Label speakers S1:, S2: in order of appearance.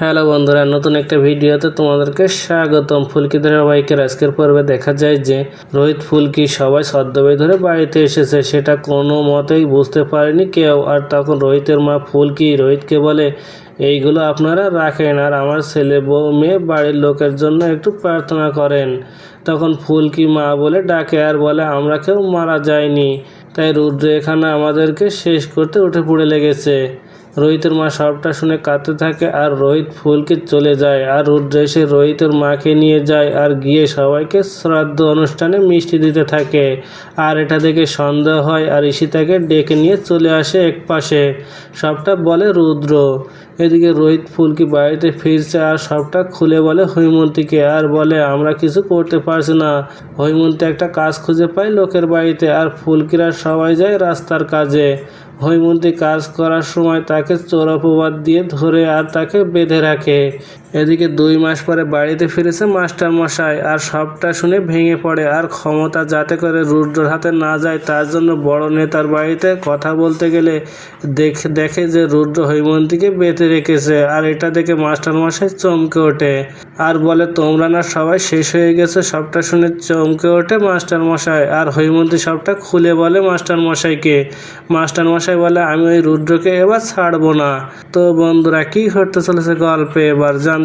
S1: Hello বন্ধুরা, নতুন একটা ভিডিওতে তোমাদেরকে স্বাগতম। ফুলকি ধারাবাহিকের আজকের পর্বে দেখা যায় যে রোহিত ফুলকি সবাই ছদ্মবেশ ধরে বাড়িতে এসেছে। সেটা কোনো মতেই বুঝতে পারেনি কেউ। আর তখন রোহিতের মা ফুলকি রোহিতকে বলে, এইগুলো আপনারা রাখেন আর আমার ছেলে বউ মেয়ে বাড়ির লোকের জন্য একটু প্রার্থনা করেন। তখন ফুলকি মা বলে, ডাকে আর বলে, আমরা কেউ মারা যায়নি তাই রুদ্র এখানে আমাদেরকে শেষ করতে উঠে পড়ে লেগেছে। রোহিতের মা সবটা শুনে কাঁদতে থাকে আর রোহিত ফুলকে চলে যায় আর রুদ্র এসে রোহিতের মাকে নিয়ে যায় আর গিয়ে সবাইকে শ্রাদ্ধ অনুষ্ঠানে মিষ্টি দিতে থাকে। আর এটা দেখে সন্দেহ হয় আর ঈশিতাকে ডেকে নিয়ে চলে আসে এক পাশে। সবটা বলে রুদ্র। এদিকে রোহিত ফুলকি বাড়িতে ফিরছে আর সবটা খুলে বলে হৈমন্তীকে আর বলে, আমরা কিছু করতে পারছি না। হৈমন্তী একটা কাজ খুঁজে পায় লোকের বাড়িতে। আর ফুলকিরা সবাই যায় রাস্তার কাজে। হৈমন্তী কাজ করার সময় তাকে চোরাপবাদ দিয়ে ধরে আর তাকে বেঁধে রাখে। এদিকে দুই মাস পরে বাড়িতে ফিরেছে মাস্টার মশাই আর সবটা শুনে ভেঙে পড়ে। আর ক্ষমতা যাতে করে রুদ্রর হাতে না যায়, তার জন্য বড় নেতার বাড়িতে কথা বলতে গেলে দেখে দেখে যে রুদ্র হৈমন্তীকে বেঁধে রেখেছে, আর এটা দেখে মাস্টার মশাই চমকে ওঠে। আর বলে, তোমরা না সবাই শেষ হয়ে গেছে? সবটা শুনে চমকে ওঠে মাস্টার মশাই আর হৈমন্তী সবটা খুলে বলে মাস্টার মশাইকে মাস্টার মশাই বলে, আমি ওই রুদ্রকে এবার ছাড়বো না। তো বন্ধুরা, কি ঘটতে চলেছে গল্পে? এবার জানতে